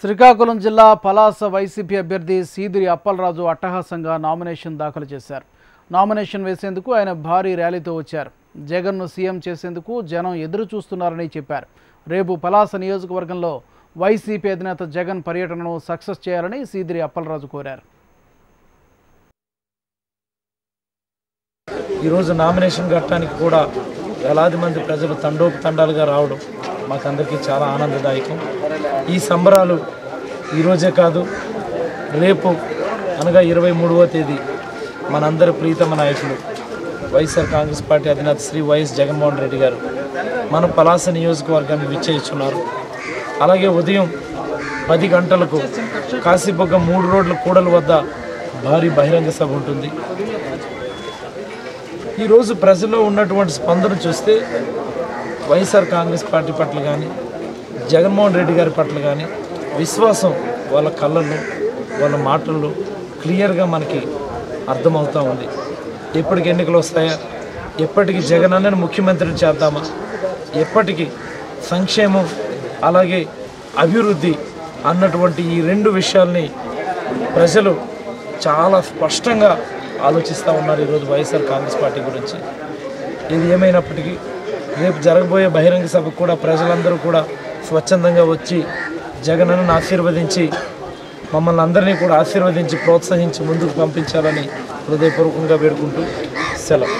శ్రీకాకుళం జిల్లా పలాస వైసీపీ అభ్యర్థి సీదిరి అప్పలరాజు అట్టహాసంగా నామినేషన్ దాఖలు చేశారు. నామినేషన్ వేసేందుకు ఆయన భారీ ర్యాలీతో వచ్చారు. జగన్ను సీఎం చేసేందుకు జనం ఎదురు చూస్తున్నారని చెప్పారు. రేపు పలాస నియోజకవర్గంలో వైసీపీ అధినేత జగన్ పర్యటనను సక్సెస్ చేయాలని సీదిరి అప్పలరాజు కోరారు. ఈరోజు నామినేషన్ కట్టడానికి కూడా వేలాది మంది ప్రజలు తండోపతండాలుగా రావడం మాకందరికీ చాలా ఆనందదాయకం. ఈ సంబరాలు ఈరోజే కాదు రేపు అనగా ఇరవై మూడవ తేదీ మనందరి ప్రీతమ నాయకులు వైఎస్ఆర్ కాంగ్రెస్ పార్టీ అధినేత శ్రీ వైఎస్ జగన్మోహన్ రెడ్డి గారు మన పలాస నియోజకవర్గాన్ని విచ్చేస్తున్నారు అలాగే ఉదయం పది గంటలకు కాశీబొగ్గ మూడు రోడ్ల కూడల వద్ద భారీ బహిరంగ సభ ఉంటుంది. ఈరోజు ప్రజల్లో ఉన్నటువంటి స్పందన చూస్తే వైఎస్ఆర్ కాంగ్రెస్ పార్టీ పట్ల కానీ జగన్మోహన్ రెడ్డి గారి పట్ల కానీ విశ్వాసం వాళ్ళ కళ్ళల్లో వాళ్ళ మాటల్లో క్లియర్గా మనకి అర్థమవుతూ ఉంది. ఎప్పటికి ఎన్నికలు వస్తాయా? ఎప్పటికి జగన్ అన్నని ముఖ్యమంత్రిని చేద్దామా? ఎప్పటికి సంక్షేమం అలాగే అభివృద్ధి అన్నటువంటి ఈ రెండు విషయాల్ని ప్రజలు చాలా స్పష్టంగా ఆలోచిస్తూ ఉన్నారు ఈరోజు వైఎస్ఆర్ కాంగ్రెస్ పార్టీ గురించి. ఇది ఏమైనప్పటికీ రేపు జరగబోయే బహిరంగ సభకు కూడా ప్రజలందరూ కూడా స్వచ్ఛందంగా వచ్చి జగన్ను ఆశీర్వదించి మమ్మల్ని అందరినీ కూడా ఆశీర్వదించి ప్రోత్సహించి ముందుకు పంపించాలని హృదయపూర్వకంగా వేడుకుంటూ సెలవు.